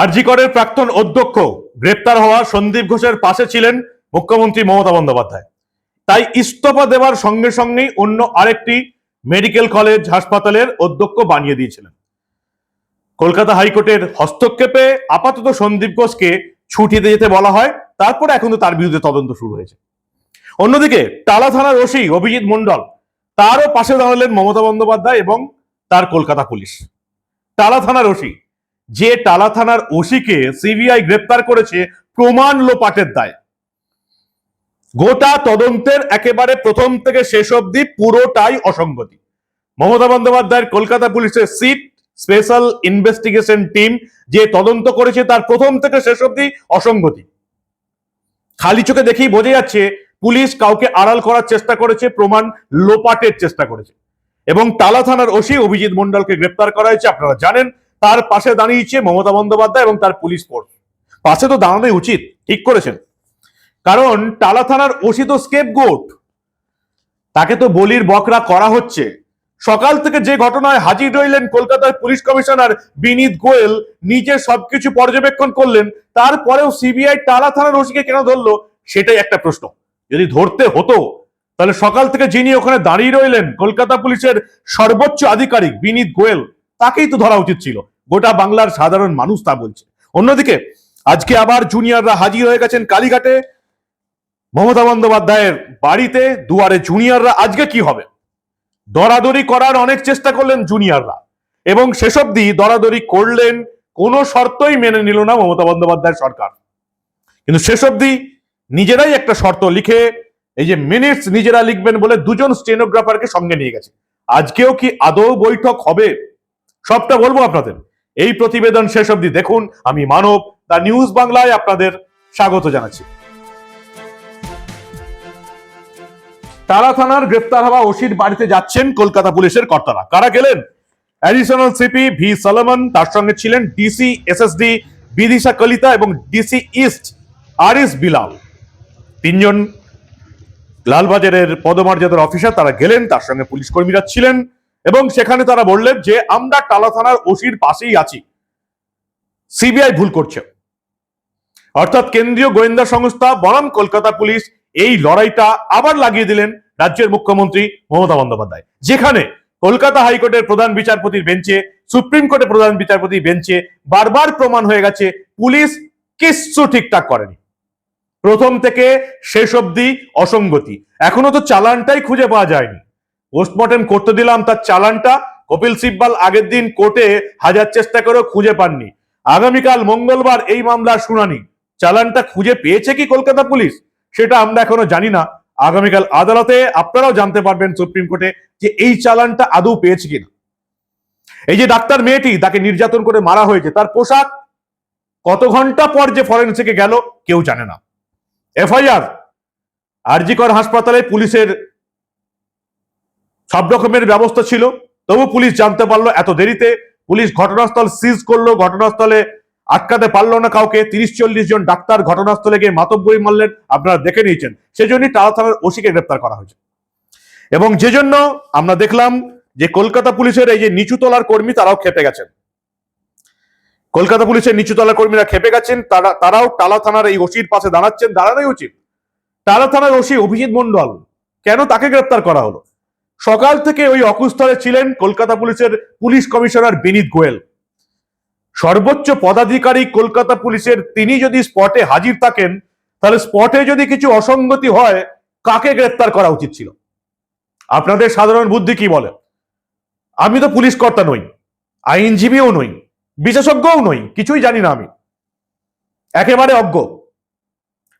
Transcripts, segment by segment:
আরজিকরের প্রাক্তন অধ্যক্ষ গ্রেপ্তার হওয়া সন্দীপ ঘোষের পাশে ছিলেন মুখ্যমন্ত্রী মমতা বন্দ্যোপাধ্যায়। তাই ইস্তফা দেওয়ার সঙ্গে সঙ্গেই অন্য আরেকটি মেডিকেল কলেজ হাসপাতালের অধ্যক্ষ বানিয়ে দিয়েছিলেন। কলকাতা হাইকোর্টের হস্তক্ষেপে আপাতত সন্দীপ ঘোষকে ছুটিতে যেতে বলা হয়, তারপরে এখন তার বিরুদ্ধে তদন্ত শুরু হয়েছে। অন্যদিকে টালা থানার ওসি অভিজিৎ মন্ডল তারও পাশে দাঁড়ালেন মমতা বন্দ্যোপাধ্যায় এবং তার কলকাতা পুলিশ। টালা থানার ওসি যে টালা থানার ওসিকে সিবিআই গ্রেপ্তার করেছে প্রমাণ লোপাটের দায়। গোটা তদন্তের একেবারে প্রথম থেকে শেষ অবধি পুরোটাই অসঙ্গতি। মমতা বন্দ্যোপাধ্যায়ের কলকাতা পুলিশের সিট, স্পেশাল ইনভেস্টিগেশন টিম যে তদন্ত করেছে তার প্রথম থেকে শেষ অবধি অসঙ্গতি। খালি চোখে দেখেই বোঝা যাচ্ছে পুলিশ কাউকে আড়াল করার চেষ্টা করেছে, প্রমাণ লোপাটের চেষ্টা করেছে। এবং টালা থানার ওসি অভিজিৎ মন্ডলকে গ্রেপ্তার করা হয়েছে, আপনারা জানেন তার পাশে দাঁড়িয়েছে মমতা বন্দ্যোপাধ্যায় এবং তার পুলিশ ফোর্স পাশে তো দাঁড়ানোই উচিত, ঠিক করেছেন। কারণ টালা থানার ওসি তো স্কেপ গোট তাকে তো বলির বকরা করা হচ্ছে। সকাল থেকে যে ঘটনায় হাজির রইলেন কলকাতার পুলিশ কমিশনার বিনীত গোয়েল, নিজে সবকিছু পর্যবেক্ষণ করলেন, তারপরেও সিবিআই টালা থানার ওসিকে কেন ধরলো, সেটাই একটা প্রশ্ন। যদি ধরতে হতো, তাহলে সকাল থেকে যিনি ওখানে দাঁড়িয়ে রইলেন কলকাতা পুলিশের সর্বোচ্চ আধিকারিক বিনীত গোয়েল তাকেই তো ধরা উচিত ছিল। গোটা বাংলার সাধারণ মানুষ তা বলছে। অন্যদিকে, আজকে আবার জুনিয়ররা হাজির হয়ে গেছেন কালীঘাটে। মমতা বন্দ্যোপাধ্যায়ের বাড়িতে, দুয়ারে জুনিয়ররা আজকে কি হবে? দরাদরি করার অনেক চেষ্টা করলেন জুনিয়ররা এবং শেষ অব্দি দরাদরি করলেন, কোনো শর্তই মেনে নিল না মমতা বন্দ্যোপাধ্যায়ের সরকার। কিন্তু শেষ অব্দি নিজেরাই একটা শর্ত লিখে, এই যে মিনিটস নিজেরা লিখবেন বলে দুজন স্টেনোগ্রাফারকে সঙ্গে নিয়ে গেছে। আজকেও কি আদৌ বৈঠক হবে? সবটা বলব আপনাদের। এই প্রতিবেদন শেষ অব্দি দেখুন। আমি মানব, দা নিউজ বাংলায় আপনাদের স্বাগত জানাচ্ছি। তারা থানার গ্রেপ্তার হওয়া ওসির বাড়িতে যাচ্ছেন কলকাতা পুলিশের কর্তারা। কারা গেলেন? অ্যাডিশনাল সিপি ভি সলোমন, তার সঙ্গে ছিলেন ডিসি এসএসডি বিদিশা কলিতা এবং ডিসি ইস্ট আরিস বিলাল। তিনজন লালবাজারের পদমর্যাদার অফিসার তারা গেলেন, তার সঙ্গে পুলিশ কর্মীরা ছিলেন। এবং সেখানে তারা বললেন যে, আমরা টালা থানার ওসির পাশেই আছি। সিবিআই ভুল করছে। অর্থাৎ কেন্দ্রীয় গোয়েন্দা সংস্থা, বনাম কলকাতা পুলিশ এই লড়াইটা আবার লাগিয়ে দিলেন রাজ্যের মুখ্যমন্ত্রী মমতা বন্দ্যোপাধ্যায়। যেখানে কলকাতা হাইকোর্টের প্রধান বিচারপতির বেঞ্চে, সুপ্রিম কোর্টের প্রধান বিচারপতির বেঞ্চে বারবার প্রমাণ হয়ে গেছে, পুলিশ কিচ্ছু ঠিকঠাক করেনি। প্রথম থেকে শেষ অবধি অসঙ্গতি। এখনও তো চালানটাই খুঁজে পাওয়া যায়নি। পোস্টমর্টেম করতে দিলাম তার চালানটা। কপিল সিব্বাল আগের দিন কোর্টে হাজার চেষ্টা করেও খুঁজে পাননি। আগামীকাল মঙ্গলবার এই মামলার শুনানি। চালানটা খুঁজে পেয়েছে কি কলকাতা পুলিশ? সেটা আমরা এখনও জানি না। আগামীকাল আদালতে আপনারাও জানতে পারবেন সুপ্রিম কোর্টে যে এই চালানটা আদৌ পেয়েছে কিনা। এই যে ডাক্তার মেয়েটি, তাকে নির্যাতন করে মারা হয়েছে, তার পোশাক কত ঘণ্টা পর যে ফরেন্সিকে গেল, কেউ জানে না। এফআইআর, আরজিকর হাসপাতালে পুলিশের সব রকমের ব্যবস্থা ছিল। তবু পুলিশ জানতে পারল এত দেরিতে। পুলিশ ঘটনাস্থল সিজ করল, ঘটনাস্থলে আটকাতে পারল না কাউকে। তিরিশ চল্লিশ জন ডাক্তার ঘটনাস্থলে গিয়ে মাতব্বরি মারলেন, আপনারা দেখে নিয়েছেন। সেজন্যই টালা থানার ওসিকে গ্রেপ্তার করা হয়েছে। এবং যে জন্য আমরা দেখলাম যে কলকাতা পুলিশের এই যে নিচুতলার কর্মী, তারাও খেপে গেছেন। কলকাতা পুলিশের নিচুতলার কর্মীরা খেপে গেছেন, তারা, তারাও টালা থানার এই ওসির পাশে দাঁড়াচ্ছেন। দাঁড়ানোই উচিত। টালা থানার ওসি অভিজিৎ মন্ডল কেন তাকে গ্রেপ্তার করা হলো? সকাল থেকে ওই অকুস্থলে ছিলেন কলকাতা পুলিশের পুলিশ কমিশনার বিনীত গোয়েল। সর্বোচ্চ পদাধিকারী কলকাতা পুলিশের তিনি যদি স্পটে হাজির থাকেন, তাহলে স্পটে যদি কিছু অসঙ্গতি হয়, কাকে গ্রেপ্তার করা উচিত ছিল? আপনাদের সাধারণ বুদ্ধি কি বলে? আমি তো পুলিশ কর্তা নই, আইনজীবীও নই, বিশেষজ্ঞও নই, কিছুই জানি না আমি। একেবারে অজ্ঞ।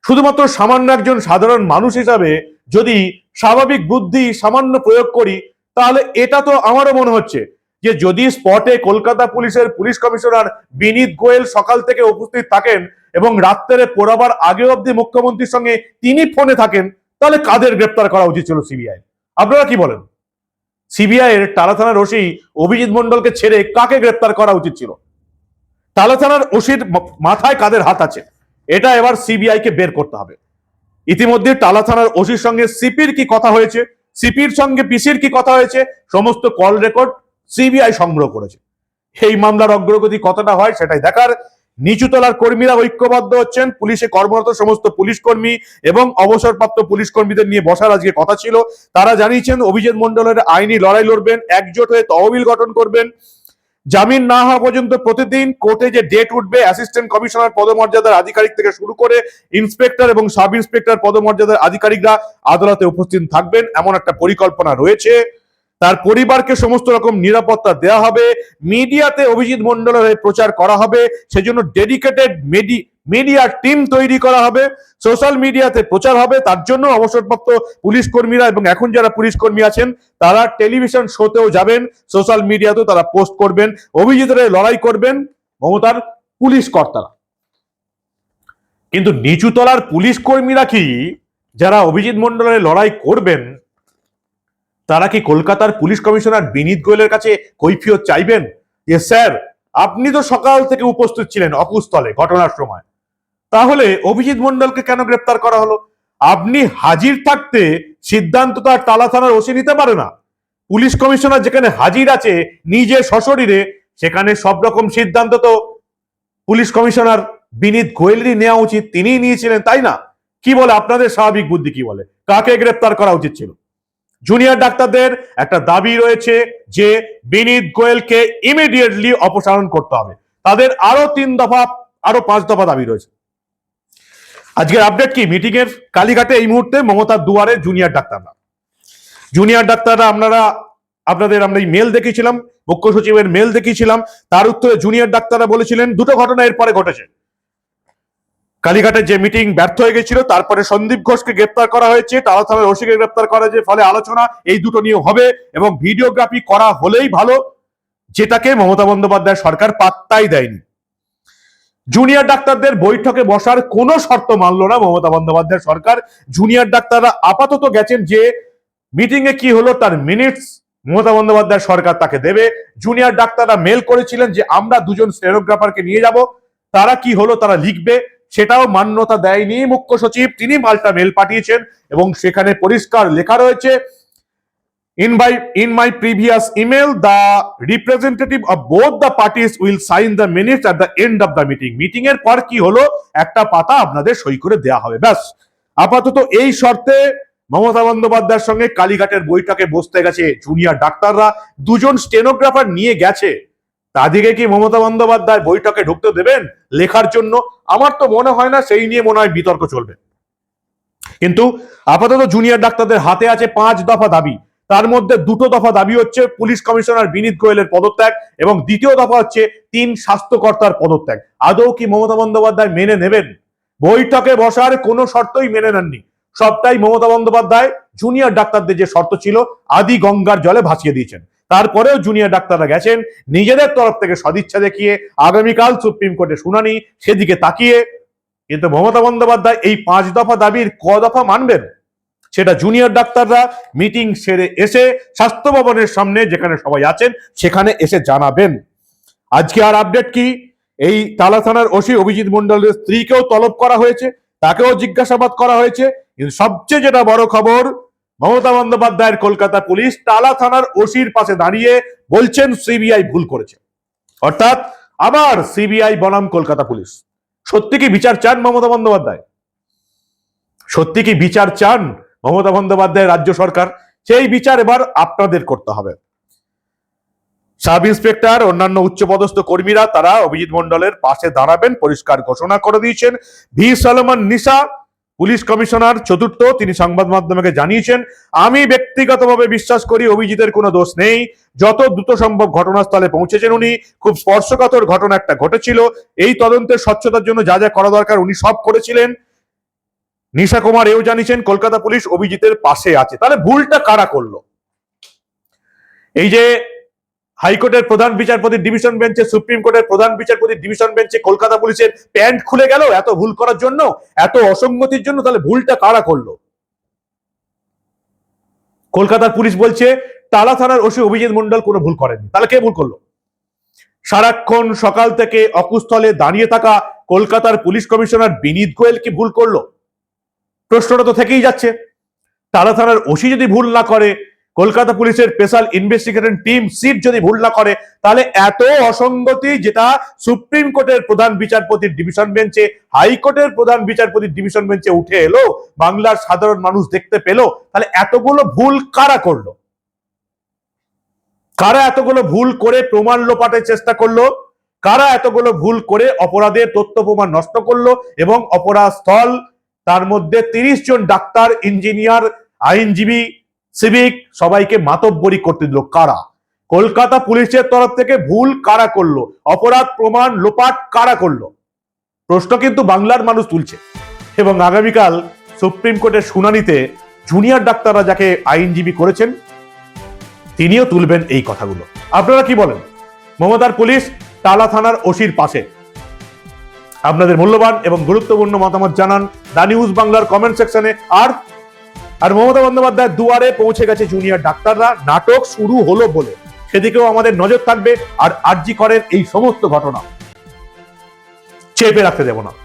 শুধুমাত্র সামান্য একজন সাধারণ মানুষ হিসাবে যদি স্বাভাবিক বুদ্ধি সামান্য প্রয়োগ করি, তাহলে এটা তো আমারও মনে হচ্ছে যে যদি স্পটে কলকাতা পুলিশের পুলিশ কমিশনার বিনীত গোয়েল সকাল থেকে উপস্থিত থাকেন এবং রাত্রে পোড়াবার আগে অবধি মুখ্যমন্ত্রীর সঙ্গে তিনি ফোনে থাকেন, তাহলে কাদের গ্রেপ্তার করা উচিত ছিল সিবিআই? আপনারা কি বলেন? সিবিআই এর টালা থানার ওসি অভিজিৎ মন্ডলকে ছেড়ে কাকে গ্রেপ্তার করা উচিত ছিল? টালা থানার ওসির মাথায় কাদের হাত আছে? এটা এবার সিবিআই কে বের করতে হবে। ইতিমধ্যে টালা থানার ওসির সঙ্গে সিপির কি কথা হয়েছে? সিপির সঙ্গে পিসির কি কথা হয়েছে? সমস্ত কল রেকর্ড সিবিআই সংগ্রহ করেছে। এই মামলার অগ্রগতি কতটা হয় সেটাই দেখার। নিচুতলার কর্মীরা ঐক্যবদ্ধ হচ্ছেন, পুলিশে কর্মরত সমস্ত পুলিশ কর্মী এবং অবসরপ্রাপ্ত পুলিশ কর্মীদের নিয়ে বসার আজকে কথা ছিল। তারা জানিয়েছেন, অভিজিৎ মন্ডলের আইনি লড়াই লড়বেন, একজোট হয়ে তহবিল গঠন করবেন। জামিন না হওয়া পর্যন্ত প্রতিদিন কোর্টে যে ডেট উঠবে অ্যাসিস্ট্যান্ট কমিশনার পদমর্যাদার আধিকারিক থেকে শুরু করে ইন্সপেক্টর এবং সাব ইন্সপেক্টর পদমর্যাদার আধিকারিকরা আদালতে উপস্থিত থাকবেন। এমন একটা পরিকল্পনা রয়েছে। তার পরিবারকে সমস্ত রকম নিরাপত্তা দেওয়া হবে। মিডিয়াতে অভিজিৎ মন্ডলের প্রচার করা হবে। সেজন্য ডেডিকেটেড মেডি, মিডিয়া টিম তৈরি করা হবে। সোশ্যাল মিডিয়াতে প্রচার হবে। তার জন্য অবসরপ্রাপ্ত পুলিশ কর্মীরা এবং এখন যারা পুলিশ কর্মী আছেন, তারা টেলিভিশন শোতেও যাবেন। সোশ্যাল মিডিয়াতেও তারা পোস্ট করবেন। অভিজিতের লড়াই করবেন মমতার পুলিশ কর্তারা। কিন্তু নিচুতলার পুলিশ কর্মীরা কি, যারা অভিজিৎ মন্ডলের লড়াই করবেন তারা কি কলকাতার পুলিশ কমিশনার বিনীত গোয়েলের কাছে কৈফিয়ত চাইবেন? যে স্যার আপনি তো সকাল থেকে উপস্থিত ছিলেন অকুস্থলে ঘটনার সময়। তাহলে অভিজিৎ মন্ডলকে কেন গ্রেপ্তার করা হলো? আপনি হাজির থাকতে সিদ্ধান্ত তার তালা থানার ওসি নিতে পারে না। পুলিশ কমিশনার যেখানে হাজির আছে নিজে সশরীরে, সেখানে সব রকম সিদ্ধান্ত তো পুলিশ কমিশনার বিনীত গোয়েলেরই নেওয়া উচিত, তিনিই নিয়েছিলেন, তাই না? কি বলে আপনাদের স্বাভাবিক বুদ্ধি কি বলে? কাকে গ্রেপ্তার করা উচিত ছিল? জুনিয়র ডাক্তারদের একটা দাবি রয়েছে যে বিনীত গোয়েলকে ইমিডিয়েটলি অপসারণ করতে হবে। তাদের আরও তিন দফা, আরও পাঁচ দফা দাবি রয়েছে। আজকের আপডেট কি? মিটিং এর কালীঘাটে এই মুহূর্তে মমতার দুয়ারে জুনিয়র ডাক্তাররা। জুনিয়র ডাক্তাররা, আপনারা, আপনাদের আমরা এই মেল দেখিয়েছিলাম, মুখ্য সচিবের মেল দেখিয়েছিলাম। তার উত্তরে জুনিয়র ডাক্তাররা বলেছিলেন, দুটো ঘটনা এরপরে ঘটেছে। কালীঘাটের যে মিটিং ব্যর্থ হয়ে গেছিল, তারপরে সন্দীপ ঘোষকে গ্রেপ্তার করা হয়েছে টালা থানার ওসিকে গ্রেপ্তার করা হয়েছে, ফলে আলোচনা এই দুটো নিয়ে হবে এবং ভিডিওগ্রাফি করা হলেই ভালো, যেটাকে মমতা বন্দ্যোপাধ্যায় সরকার পাত্তাই দেয়নি। জুনিয়র ডাক্তারদের বৈঠকে বসার কোনো শর্ত মানল না মমতা বন্দ্যোপাধ্যায় সরকার। জুনিয়র ডাক্তাররা আপাতত গেছেন যে মিটিং এ কি হলো তার মিনিটস মমতা বন্দ্যোপাধ্যায় সরকার তাকে দেবে। জুনিয়র ডাক্তাররা মেল করেছিলেন যে, আমরা দুজন স্টেনোগ্রাফারকে নিয়ে যাব, তারা কি হলো তারা লিখবে। সেটাও মান্যতা দেয়নি মুখ্য সচিব। তিনি মাল্টা মেল পাঠিয়েছেন এবং সেখানে পরিষ্কার লেখা রয়েছে in by in my previous email the representative of both the parties will sign the minutes at the end of the meeting meeting এর পর কি হলো? একটা পাতা আপনাদের সই করে দেয়া হবে, ব্যাস। আপাতত এই শর্তে মমতা বন্দ্যোপাধ্যায়ের সঙ্গে কালীঘাটের বৈঠকে বসতে গেছে জুনিয়র ডাক্তাররা। দুজন স্টেনোগ্রাফার নিয়ে গেছে। তাদেরকে কি মমতা বন্দ্যোপাধ্যায় বৈঠকে ঢুকতে দেবেন লেখার জন্য? আমার তো মনে হয় না সেই নিয়ে মনে হয় বিতর্ক চলবে। কিন্তু আপাতত জুনিয়র ডাক্তারদের হাতে আছে পাঁচ দফা দাবি। তার মধ্যে দুটো দফা দাবি হচ্ছে পুলিশ কমিশনার বিনীত গোয়েলের পদত্যাগ এবং দ্বিতীয় দফা হচ্ছে তিন স্বাস্থ্যকর্তার পদত্যাগ। আদৌ কি মমতা বন্দ্যোপাধ্যায় মেনে নেবেন? বৈঠকে বসার কোনো শর্তই মেনে নেননি। সবটাই মমতা বন্দ্যোপাধ্যায় জুনিয়র ডাক্তারদের যে শর্ত ছিল, আদি গঙ্গার জলে ভাসিয়ে দিয়েছেন। তারপরেও জুনিয়র ডাক্তাররা গেছেন। নিজেদের তরফ থেকে সদিচ্ছা দেখিয়ে আগামীকাল সুপ্রিম কোর্টে শুনানি, সেদিকে তাকিয়ে কিন্তু মমতা বন্দ্যোপাধ্যায় এই পাঁচ দফা দাবির ক দফা মানবেন? সেটা জুনিয়র ডাক্তাররা মিটিং সেরে এসে স্বাস্থ্য ভবনের সামনে যেখানে সবাই আছেন, সেখানে এসে জানাবেন। আজকে আর আপডেট কি? এই তালা থানার ওসি অভিজিৎ মন্ডলের স্ত্রীকেও তলব করা হয়েছে, তাকেও জিজ্ঞাসাবাদ করা হয়েছে। কিন্তু সবচেয়ে যেটা বড় খবর মমতা বন্দ্যোপাধ্যায়ের কলকাতা পুলিশ টালা থানার ওসির পাশে দাঁড়িয়ে বলছেন সিবিআই ভুল করেছে। অর্থাৎ আবার সিবিআই বনাম কলকাতা পুলিশ। সত্যি কি বিচার চান মমতা বন্দ্যোপাধ্যায়? সত্যি কি বিচার চান মমতা বন্দ্যোপাধ্যায় রাজ্য সরকার? সেই বিচার এবার আপনাদের করতে হবে। সাব ইন্সপেক্টর, অন্যান্য উচ্চপদস্থ কর্মীরা, তারা অভিজিৎ মন্ডলের পাশে দাঁড়াবেন, পরিষ্কার ঘোষণা করে দিয়েছেন। V Salman Nisha police commissioner চতুর্থ, তিনি সংবাদ মাধ্যমকে জানিয়েছেন, আমি ব্যক্তিগতভাবে বিশ্বাস করি অভিজিতের কোনো দোষ নেই। যত দ্রুত সম্ভব ঘটনাস্থলে পৌঁছেছেন উনি। খুব স্পর্শকাতর ঘটনা একটা ঘটেছিল। এই তদন্তের স্বচ্ছতার জন্য যা যা করা দরকার উনি সব করেছিলেন। নিশা কুমার এও জানিয়েছেন, কলকাতা পুলিশ অভিজিতের পাশে আছে। তাহলে ভুলটা কারা করল? এই যে হাইকোর্টের প্রধান বিচারপতি ডিভিশন বেঞ্চে, সুপ্রিম কোর্টের প্রধান বিচারপতি ডিভিশন বেঞ্চে কলকাতা পুলিশের প্যান্ট খুলে গেল এত ভুল করার জন্য, এত অসঙ্গতির জন্য, তাহলে ভুলটা কারা করল? কলকাতার পুলিশ বলছে টালা থানার ওসি অভিজিৎ মন্ডল কোনো ভুল করেনি তাহলে কে ভুল করল? সারাক্ষণ সকাল থেকে অকুস্থলে দাঁড়িয়ে থাকা কলকাতার পুলিশ কমিশনার বিনীত গোয়েল কি ভুল করল? প্রশ্নটা তো থেকেই যাচ্ছে। টালা থানার ওসি যদি ভুল না করে কলকাতা পুলিশের স্পেশাল ইনভেস্টিগেশন টিম সিট যদি ভুল না করে, তাহলে এত অসঙ্গতি যেটা সুপ্রিম কোর্টের প্রধান বিচারপতির ডিভিশন বেঞ্চে, হাইকোর্টের প্রধান বিচারপতির ডিভিশন বেঞ্চে উঠে এলো, বাংলার সাধারণ মানুষ দেখতে পেল, তাহলে এতগুলো ভুল কারা করল? কারা এতগুলো ভুল করে প্রমাণ লোপাটের চেষ্টা করল? কারা এতগুলো ভুল করে অপরাধের তথ্য প্রমাণ নষ্ট করল? এবং অপরাধ স্থল তার মধ্যে তিরিশ জন ডাক্তার, ইঞ্জিনিয়ার, আইনজীবী সিভিক সবাইকে মাতব্বরি করতে দিল। কারা? কলকাতা পুলিশের তরফ থেকে ভুল কারা করল? অপরাধ প্রমাণ লোপাট কারা করল? প্রশ্ন কিন্তু বাংলার মানুষ তুলছে। এবং আগামীকাল সুপ্রিম কোর্টের শুনানিতে জুনিয়র ডাক্তাররা যাকে আইনজীবী করেছেন, তিনিও তুলবেন এই কথাগুলো। আপনারা কি বলেন? মমতার পুলিশ টালা থানার ওসির পাশে। আপনাদের মূল্যবান এবং গুরুত্বপূর্ণ মতামত জানান দা নিউজ বাংলার কমেন্ট সেকশনে আর আর মমতা বন্দ্যোপাধ্যায় দুয়ারে পৌঁছে গেছে জুনিয়র ডাক্তাররা। নাটক শুরু হলো বলে। সেদিকেও আমাদের নজর থাকবে আর আরজি করেন এই সমস্ত ঘটনা। চেপে রাখতে দেব না।